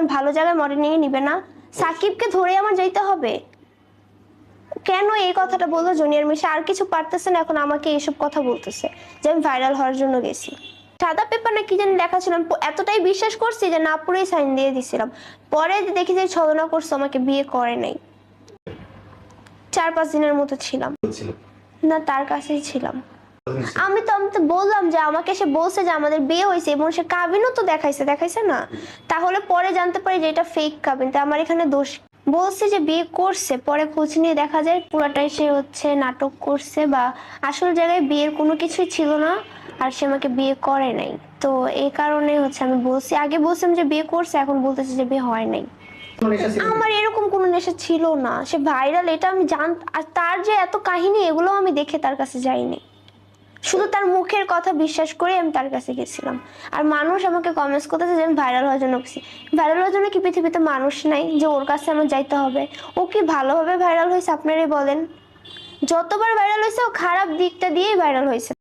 বলেন ভালো জায়গায় মডেলিং এ নিবে না। সাকিবকে ধরে আমার যাইতে হবে। কেন এই কথাটা বলল জুনিয়র মিশে? আর কিছু পারতেছে না এখন আমাকে এইসব কথা বলতেছে যে আমি ভাইরাল হওয়ার জন্য গেছি। সাদা পেপার না কি জানি লেখা ছিল আমি প- এতটাই বিশ্বাস করছি যে না পুরোই সাইন দিয়ে দিছিলাম। পরে দেখি যে ছলনা করছে আমাকে বিয়ে করে নাই। চার পাঁচ দিনের মতো ছিলাম। না তার কাছেই ছিলাম। আমি তো আমি তো বললাম যে আমাকে সে বলছে যে আমাদের বিয়ে হয়েছে এবং সে কাবিনও তো দেখাইছে দেখাইছে না। তাহলে পরে জানতে পারি যে এটা ফেক কাবিন। তা আমার এখানে দোষ বলছে যে বিয়ে করছে, পরে খোঁজ নিয়ে দেখা যায় পুরাটাই সে হচ্ছে নাটক করছে বা আসল জায়গায় বিয়ের কোনো কিছুই ছিল না আর সে আমাকে বিয়ে করে নাই। তো এই কারণে হচ্ছে আমি বলছি আগে বলছিলাম যে বিয়ে করছে, এখন বলতেছে যে বিয়ে হয় নাই। আমার এরকম কোনো নেশা ছিল না। সে ভাইরাল এটা আমি জান আর তার যে এত কাহিনী এগুলো আমি দেখে তার কাছে যাইনি। শুধু তার মুখের কথা বিশ্বাস করে আমি তার কাছে গেছিলাম। আর মানুষ আমাকে কমেন্টস করতেছে যে আমি ভাইরাল হওয়ার জন্য গেছি। ভাইরাল হওয়ার জন্য কি পৃথিবীতে মানুষ নাই? যে ওর কাছে আমার যাইতে হবে। ও কি ভালোভাবে ভাইরাল হয়েছে? আপনারাই বলেন। যতবার ভাইরাল হয়েছে, ও খারাপ দিকটা দিয়েই ভাইরাল হয়েছে।